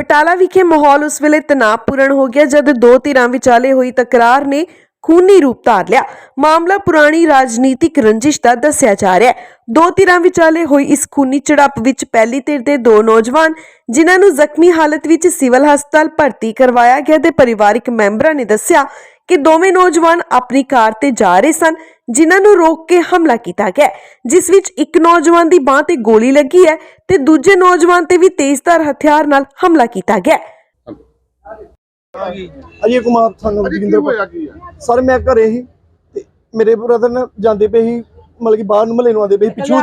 ਬਟਾਲਾ ਵਿਖੇ ਮਾਹੌਲ ਉਸ ਵੇਲੇ ਤਣਾਅਪੂਰਨ ਹੋ ਗਿਆ ਜਦ ਦੋ ਧਿਰਾਂ ਵਿਚਾਲੇ ਹੋਈ ਤਕਰਾਰ ਨੇ ਖੂਨੀ ਰੂਪ ਧਾਰ ਲਿਆ। ਮਾਮਲਾ ਪੁਰਾਣੀ ਰਾਜਨੀਤਿਕ ਰੰਜਿਸ਼ ਦਾ ਦੱਸਿਆ ਜਾ ਰਿਹਾ ਹੈ। ਦੋ ਧਿਰਾਂ ਵਿਚਾਲੇ ਹੋਈ ਇਸ ਖੂਨੀ ਝੜਪ ਵਿੱਚ ਪਹਿਲੀ ਧਿਰ ਦੇ ਦੋ ਨੌਜਵਾਨ, ਜਿਨ੍ਹਾਂ ਨੂੰ ਜ਼ਖਮੀ ਹਾਲਤ ਵਿੱਚ ਸਿਵਲ ਹਸਪਤਾਲ ਭਰਤੀ ਕਰਵਾਇਆ ਗਿਆ ਤੇ ਪਰਿਵਾਰਕ ਮੈਂਬਰਾਂ ਨੇ ਦੱਸਿਆ ਕਿ ਦੋਵੇਂ ਨੌਜਵਾਨ ਆਪਣੀ ਕਾਰ ਤੇ ਜਾ ਰਹੇ ਸਨ ਜਿਨ੍ਹਾਂ ਨੂੰ ਰੋਕ ਕੇ ਹਮਲਾ ਕੀਤਾ ਗਿਆ ਜਿਸ ਵਿੱਚ ਇੱਕ ਨੌਜਵਾਨ ਦੀ ਬਾਹ ਤੇ ਗੋਲੀ ਲੱਗੀ ਹੈ ਤੇ ਦੂਜੇ ਨੌਜਵਾਨ ਤੇ ਵੀ ਤੇਜ਼ਧਾਰ ਹਥਿਆਰ ਨਾਲ ਹਮਲਾ ਕੀਤਾ ਗਿਆ। ਅਜੇ ਕੁਮਾਰ ਕੀ ਜੋਗਿੰਦਰ ਹੋਇਆ ਕੀ ਆ ਸਰ ਮੈਂ ਘਰੇ ਹੀ ਤੇ ਮੇਰੇ ਬ੍ਰਦਰ ਨੇ ਜਾਂਦੇ ਪਏ ਸੀ ਮਤਲਬ ਕਿ ਬਾਹਰ ਨੂੰ ਮਹੱਲੇ ਨੂੰ ਆਉਂਦੇ ਪਏ ਸੀ ਪਿੱਛੋਂ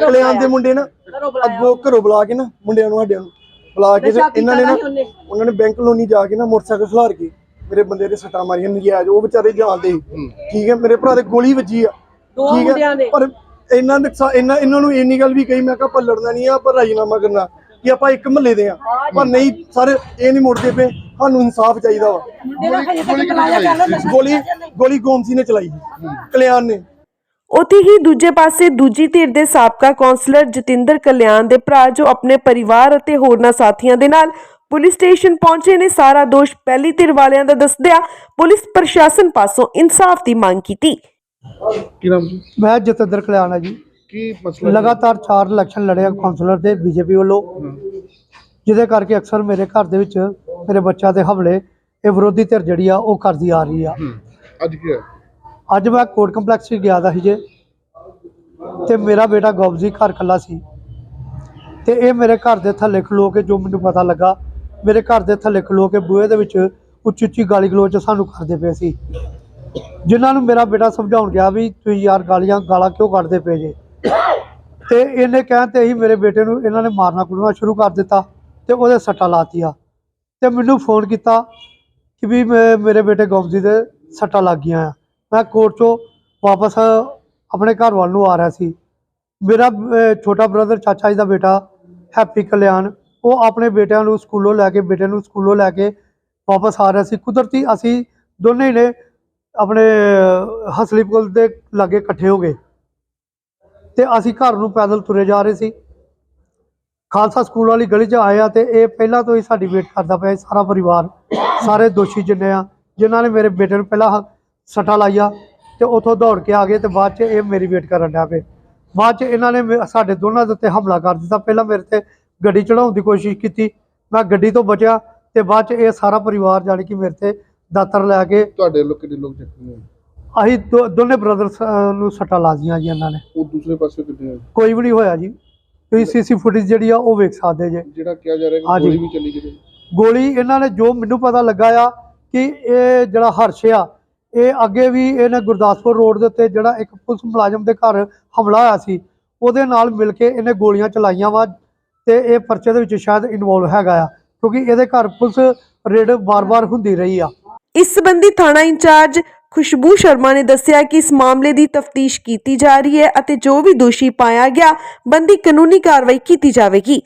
ਕਲਿਆਣ ਦੇ ਮੁੰਡੇ ਨੇ। ਅੱਗੋਂ ਘਰੋਂ ਬੁਲਾ ਕੇ ਨਾ ਮੁੰਡਿਆਂ ਨੂੰ ਸਾਡਿਆਂ ਨੂੰ ਬੁਲਾ ਕੇ ਇਹਨਾਂ ਨੇ ਨਾ। ਉਹਨਾਂ ਨੇ ਬੈਂਕ ਲੋਨੀ ਜਾ ਕੇ ਨਾ ਮੋਟਰਸਾਈਕਲ ਖਿਲਾਰ ਕੇ ਮੇਰੇ ਬੰਦੇ ਦੇ ਸੱਟਾਂ ਮਾਰੀਆਂ ਨਜਾਇਜ਼ ਉਹ ਵਿਚਾਰੇ ਜਾਣਦੇ। ਠੀਕ ਹੈ ਮੇਰੇ ਭਰਾ ਦੇ ਗੋਲੀ ਵੱਜੀ ਆ। ਦੋ ਠੀਕ ਹੈ। ਪਰ ਇਹਨਾਂ ਨੁਕਸਾ ਇਹਨਾਂ ਇਹਨਾਂ ਨੂੰ ਇੰਨੀ ਗੱਲ ਵੀ ਕਹੀ ਮੈਂ ਕਿਹਾ ਆਪਾਂ ਲੜਨਾ ਨਹੀਂ ਆ ਪਰ ਰਾਜੀਨਾਮਾ ਕਰਨਾ ਕਿ ਆਪਾਂ ਇੱਕ ਮਹੱਲੇ ਦੇ ਆ। ਪਰ ਨਹੀਂ ਸਰ ਇਹ ਨਹੀਂ ਮੁੜਦੇ ਪਏ ਸਾਨੂੰ ਇਨਸਾਫ ਚਾਹੀਦਾ ਵਾ। ਗੋਲੀ ਗੋਲੀ ਗੋਮਸੀ ਨੇ ਚਲਾਈ ਕਲਿਆਣ ਨੇ। ਉੱਥੇ ਹੀ ਦੂਜੇ ਪਾਸੇ ਦੂਜੀ ਧਿਰ ਦੇ ਸਾਬਕਾ ਕੌਂਸਲਰ ਜਤਿੰਦਰ ਕਲਿਆਣ ਦੇ ਭਰਾ ਜੋ ਆਪਣੇ ਪਰਿਵਾਰ ਅਤੇ ਹੋਰਨਾਂ ਸਾਥੀਆਂ ਦੇ ਨਾਲ ਪੁਲਿਸ ਸਟੇਸ਼ਨ ਪਹੁੰਚੇ ਨੇ। ਸਾਰਾ ਦੋਸ਼ ਪਹਿਲੀ ਧਿਰ ਵਾਲਿਆਂ ਦਾ ਦੱਸਦਿਆਂ ਪੁਲਿਸ ਪ੍ਰਸ਼ਾਸਨ ਪਾਸੋਂ ਇਨਸਾਫ ਦੀ ਮੰਗ ਕੀਤੀ। ਕੀ ਨਾਮ ਜੀ? ਮੈਂ ਜਤਿੰਦਰ ਕਲਿਆਣਾ ਜੀ। ਕੀ ਮਸਲਾ ਜੀ? ਲਗਾਤਾਰ 4 ਇਲੈਕਸ਼ਨ ਲੜਿਆ ਕਾਉਂਸਲਰ ਦੇ ਬੀਜੇਪੀ ਵੱਲੋਂ। ਜਿਹਦੇ ਕਰਕੇ ਅਕਸਰ ਮੇਰੇ ਘਰ ਦੇ ਵਿੱਚ ਮੇਰੇ ਬੱਚਿਆਂ ਦੇ ਹਮਲੇ ਇਹ ਵਿਰੋਧੀ ਧਿਰ ਜਿਹੜੀ ਆ ਉਹ ਕਰਦੀ ਆ ਰਹੀ ਆ। ਹੂੰ। ਅੱਜ ਕੀ ਹੋਇਆ? ਅੱਜ ਮੈਂ ਕੋਰਟ ਕੰਪਲੈਕਸ 'ਚ ਗਿਆ ਦਾ ਸੀ ਜੇ। ਤੇ ਮੇਰਾ ਬੇਟਾ ਗੌਬਜੀ ਘਰ ਕੱਲਾ ਸੀ। ਤੇ ਇਹ ਮੇਰੇ ਘਰ ਦੇ ਥੱਲੇ ਖਲੋ ਕੇ ਜੋ ਮੈਨੂੰ ਪਤਾ ਲੱਗਾ ਮੇਰੇ ਘਰ ਦੇ ਥੱਲੇ ਖਲੋ ਕੇ ਬੂਹੇ ਦੇ ਵਿੱਚ ਉੱਚੀ ਉੱਚੀ ਗਾਲੀ ਗਲੋਚ ਸਾਨੂੰ ਕਰਦੇ ਪਏ ਸੀ। ਜਿਨ੍ਹਾਂ ਨੂੰ ਮੇਰਾ ਬੇਟਾ ਸਮਝਾਉਣ ਗਿਆ ਵੀ ਤੁਸੀਂ ਯਾਰ ਗਾਲੀਆਂ, ਗਾਲਾਂ ਕਿਉਂ ਕੱਢਦੇ ਪਏ ਜੇ? ਤੇ ਇਹਨੇ ਕਹਿਣ ਤੇ ਹੀ ਮੇਰੇ ਬੇਟੇ ਨੂੰ ਇਹਨਾਂ ਨੇ ਮਾਰਨਾ ਕੁੱਟਣਾ ਸ਼ੁਰੂ ਕਰ ਦਿੱਤਾ ਤੇ ਉਹਦੇ ਸੱਟਾਂ ਲਾਤੀਆਂ ਤੇ ਮੈਨੂੰ ਫੋਨ ਕੀਤਾ ਕਿ ਵੀ ਮੇਰੇ ਬੇਟੇ ਗੌਬਜੀ ਦੇ ਸੱਟਾਂ ਲੱਗ ਗਈਆਂ ਆ। ਮੈਂ ਕੋਰਟ ਚੋਂ ਵਾਪਸ ਆਪਣੇ ਘਰ ਵੱਲ ਨੂੰ ਆ ਰਿਹਾ ਸੀ। ਮੇਰਾ ਛੋਟਾ ਬ੍ਰਦਰ ਚਾਚਾ ਜੀ ਦਾ ਬੇਟਾ, ਹੈਪੀ ਕਲਿਆਣ ਉਹ ਆਪਣੇ ਬੇਟਿਆਂ ਨੂੰ ਸਕੂਲੋਂ ਲੈ ਕੇ ਬੇਟੇ ਨੂੰ ਸਕੂਲੋਂ ਲੈ ਕੇ ਵਾਪਸ ਆ ਰਿਹਾ ਸੀ। ਕੁਦਰਤੀ ਅਸੀਂ ਦੋਨੇ ਨੇ ਆਪਣੇ ਅਹ, ਹਸਲੀ ਪੁਲ ਦੇ ਲਾਗੇ ਇਕੱਠੇ ਹੋ ਗਏ ਤੇ ਅਸੀਂ ਘਰ ਨੂੰ ਪੈਦਲ ਤੁਰੇ ਜਾ ਰਹੇ ਸੀ। ਖਾਲਸਾ ਸਕੂਲ ਵਾਲੀ ਗਲੀ 'ਚ ਆਏ ਆ ਤੇ ਇਹ ਪਹਿਲਾਂ ਤੋਂ ਹੀ ਸਾਡੀ ਵੇਟ ਕਰਦਾ ਪਿਆ ਸਾਰਾ ਪਰਿਵਾਰ ਸਾਰੇ ਦੋਸ਼ੀ ਜਿੰਨੇ ਆ ਜਿਨ੍ਹਾਂ ਨੇ ਮੇਰੇ ਬੇਟੇ ਨੂੰ ਪਹਿਲਾਂ ਸੱਟਾ ਸੱਟਾਂ ਲਾਈਆਂ ਤੇ ਉੱਥੋਂ ਦੌੜ ਕੇ ਆ ਗਏ ਤੇ ਬਾਅਦ 'ਚ ਇਹ ਮੇਰੀ ਵੇਟ ਕਰਨ ਡਿਆ ਪਏ। ਬਾਅਦ 'ਚ ਇਹਨਾਂ ਨੇ ਮੇ- ਸਾਡੇ ਦੋਨਾਂ ਦੇ ਉੱਤੇ ਹਮਲਾ ਕਰ ਦਿੱਤਾ। ਪਹਿਲਾਂ ਮੇਰੇ ਤੇ ਗੱਡੀ ਚੜਾਉਣ ਦੀ ਕੋਸ਼ਿਸ਼ ਕੀਤੀ। ਮੈਂ ਗੱਡੀ ਤੋਂ ਬਚਿਆ ਤੇ ਬਾਅਦ 'ਚ ਇਹ ਸਾਰਾ ਪਰਿਵਾਰ ਜਾਣੀ ਕਿ ਮੇਰੇ ਤੇ ਦਾਤਰ ਲੈ ਕੇ ਤੁਹਾਡੇ ਲੋਕ ਕਿੰਨੇ ਲੋਕ ਜ਼ਖਮੀ ਹੋਏ ਅਸੀਂ ਦੋ- ਦੋਨੇ ਬ੍ਰਦਰਸ ਨੂੰ ਸੱਟਾਂ ਲਾਜ਼ੀਆਂ ਜੀ ਇਹਨਾਂ ਨੇ। ਉਹ ਦੂਸਰੇ ਪਾਸੇ ਕਿੰਨੇ ਹੋਏ? ਕੋਈ ਵੀ ਨਹੀਂ ਹੋਇਆ ਜੀ। ਤੁਸੀਂ ਸੀਸੀ ਫੁਟੇਜ ਜਿਹੜੀ ਆ ਉਹ ਵੇਖ ਸਕਦੇ ਜੇ। ਜਿਹੜਾ ਕਿਹਾ ਜਾ ਰਿਹਾ ਕਿ ਹਾਂਜੀ। ਗੋਲੀ ਵੀ ਚੱਲੀ ਗਈ ਗੋਲੀ ਇਹਨਾਂ ਨੇ ਜੋ ਮੈਨੂੰ ਪਤਾ ਲੱਗਾ ਆ ਕਿ ਇਹ ਜਿਹੜਾ ਹਰਸ਼ ਆ ਇਹ ਅੱਗੇ ਵੀ ਇਹਨੇ ਗੁਰਦਾਸਪੁਰ ਰੋਡ ਦੇ ਉੱਤੇ ਜਿਹੜਾ ਇੱਕ ਪੁਲਿਸ ਮੁਲਾਜ਼ਮ ਦੇ ਘਰ ਹਮਲਾ ਹੋਇਆ ਸੀ ਉਹਦੇ ਨਾਲ ਮਿਲ ਕੇ ਇਹਨੇ ਗੋਲੀਆਂ ਚਲਾਈਆਂ ਵਾ ਤੇ ਇਹ ਪਰਚੇ ਦੇ ਵਿੱਚ ਸ਼ਾਇਦ ਇਨਵੋਲਵ ਹੈਗਾ ਆ ਕਿਉਂਕਿ ਇਹਦੇ ਘਰ ਪੁਲਿਸ ਰੇਡ ਬਾਰ-ਬਾਰ ਹੁੰਦੀ ਰਹੀ ਆ। ਇਸ ਸੰਬੰਧੀ ਥਾਣਾ ਇੰਚਾਰਜ ਖੁਸ਼ਬੂ ਸ਼ਰਮਾ ਨੇ ਦੱਸਿਆ ਕਿ ਇਸ ਮਾਮਲੇ ਦੀ ਤਫਤੀਸ਼ ਕੀਤੀ ਜਾ ਰਹੀ ਹੈ ਅਤੇ ਜੋ ਵੀ ਦੋਸ਼ੀ ਪਾਇਆ ਗਿਆ ਬੰਦੀ ਕਾਨੂੰਨੀ ਕਾਰਵਾਈ ਕੀਤੀ ਜਾਵੇਗੀ।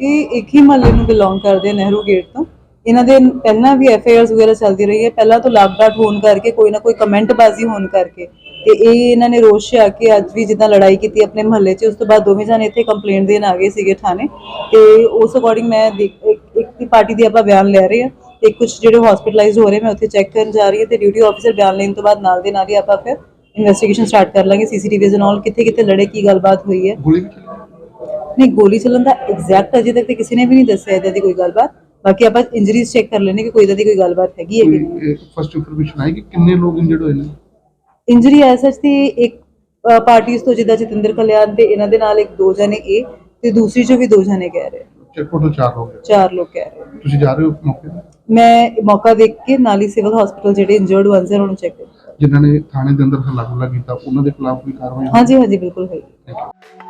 ਇਹ ਇੱਕ ਹੀ ਮਹੱਲੇ ਨੂੰ ਬਿਲੋਂਗ ਕਰਦੇ ਆ ਨਹਿਰੂ ਗੇਟ ਤੋਂ। ਇਹਨਾਂ ਦੇ ਪਹਿਲਾਂ ਵੀ ਐਫ ਆਈ ਆਰਸ ਵਗੈਰਾ ਚੱਲਦੀ ਰਹੀ ਹੈ। ਪਹਿਲਾਂ ਤੋਂ ਲਾਗਡਾਟ ਹੋਣ ਕਰਕੇ ਕੋਈ ਨਾ ਕੋਈ ਕਮੈਂਟ ਬਾਜ਼ੀ ਹੋਣ ਕਰਕੇ। ਤੇ ਇਹ ਇਹਨਾਂ ਨੇ ਰੋਸ਼ ਆ ਕੇ ਅੱਜ ਵੀ ਜਿੱਦਾਂ ਲੜਾਈ ਕੀਤੀ ਆਪਣੇ ਮਹੱਲੇ 'ਚ ਉਸ ਤੋਂ ਬਾਅਦ ਦੋਵੇਂ ਜਣੇ ਇੱਥੇ ਕੰਪਲੇਂਟ ਦੇਣ ਆ ਗਏ ਸੀਗੇ ਥਾਣੇ। ਤੇ ਉਸ ਅਕੋਰਡਿੰਗ ਮੈਂ ਦੇਖ- ਇੱਕ ਇੱਕ ਦੀ ਪਾਰਟੀ ਦੀ ਆਪਾਂ ਬਿਆਨ ਲੈ ਰਹੇ ਹਾਂ। ਤੇ ਕੁਝ ਜਿਹੜੇ ਹਸਪੀਟਲਾਈਜ਼ਡ ਹੋ ਰਹੇ ਮੈਂ ਉੱਥੇ ਚੈੱਕ ਕਰਨ ਜਾ ਰਹੀ ਹਾਂ ਤੇ ਡਿਊਟੀ ਆਫੀਸਰ ਬਿਆਨ ਲੈਣ ਤੋਂ ਬਾਅਦ ਨਾਲ ਦੇ ਨਾਲ ਹੀ ਆਪਾਂ ਫਿਰ ਇਨਵੈਸਟੀਗੇਸ਼ਨ ਸਟਾਰਟ ਕਰ ਲਾਂਗੇ ਸੀਸੀਟੀਵੀਜ਼ ਨਾਲ ਕਿੱਥੇ ਕਿੱਥੇ ਲੜੇ ਕੀ ਗੱਲਬਾਤ ਹੋਈ ਹੈ। ਗੋਲੀ ਵੀ ਚੱਲੀ? ਨਹੀਂ ਗੋਲੀ ਚੱਲਣ ਦਾ ਐਗਜ਼ੈਕਟ ਅਜੇ ਤੱਕ ਤੇ ਕਿਸੇ ਨੇ ਵੀ ਨਹੀਂ ਦੱਸਿਆ ਇਹਦਾ ਦੀ ਕੋਈ ਗੱਲਬਾਤ। ਬਾਕੀ ਆਪਾਂ ਇੰਜਰੀਜ਼ ਚੈੱਕ ਕਰ ਲੈਣੇ ਕਿ ਕੋਈ ਇਹਦਾ ਦੀ ਕੋਈ ਗੱਲਬਾਤ ਹੈਗੀ ਹੈ ਕਿ ਨਹੀਂ। ਫਸਟ ਇਨਫੋਰਮੇਸ਼ਨ ਆਈ ਕਿ ਕਿੰਨੇ ਲੋਕ ਇੰਜਰਡ ਹੋਏ ਨੇ? ਇੰਜਰੀ ਐਸ ਸੱਚ ਦੀ ਇੱਕ ਪਾਰਟੀਆਂ ਤੋਂ ਜਿੱਦਾਂ ਜਤਿੰਦਰ ਕਲਿਆਣ ਤੇ ਇਹਨਾਂ ਦੇ ਨਾਲ ਇੱਕ ਦੋ ਜਣੇ ਇਹ ਤੇ ਦੂਸਰੀ ਚੋਂ ਵੀ ਦੋ ਜਣੇ ਕਹਿ ਰਹੇ ਟੋਟਲ 4 ਹੋ ਗਏ ਚਾਰ ਲੋਕ ਕਹਿ ਰਹੇ ਤੁਸੀਂ ਜਾ ਰਹੇ ਹੋ ਮੌਕੇ ਤੇ? ਮੈਂ ਮੌਕਾ ਦੇਖ ਕੇ ਨਾਲ ਹੀ ਸਿਵਲ ਹਸਪੀਟਲ ਜਿਹੜੇ ਇੰਜਰਡ ਵਨਸ ਹੈ ਉਹਨਾਂ ਚੈੱਕ ਕਰ ਜਿਨ੍ਹਾਂ ਨੇ ਥਾਣੇ ਦੇ ਅੰਦਰ ਹੱਲਾ ਗੁੱਲਾ ਕੀਤਾ ਉਹਨਾਂ ਦੇ ਖਿਲਾਫ ਵੀ ਕਾਰਵਾਈ ਹੋਈ? ਹਾਂਜੀ ਹਾਂਜੀ ਬਿਲਕੁਲ ਹੈ Thank you.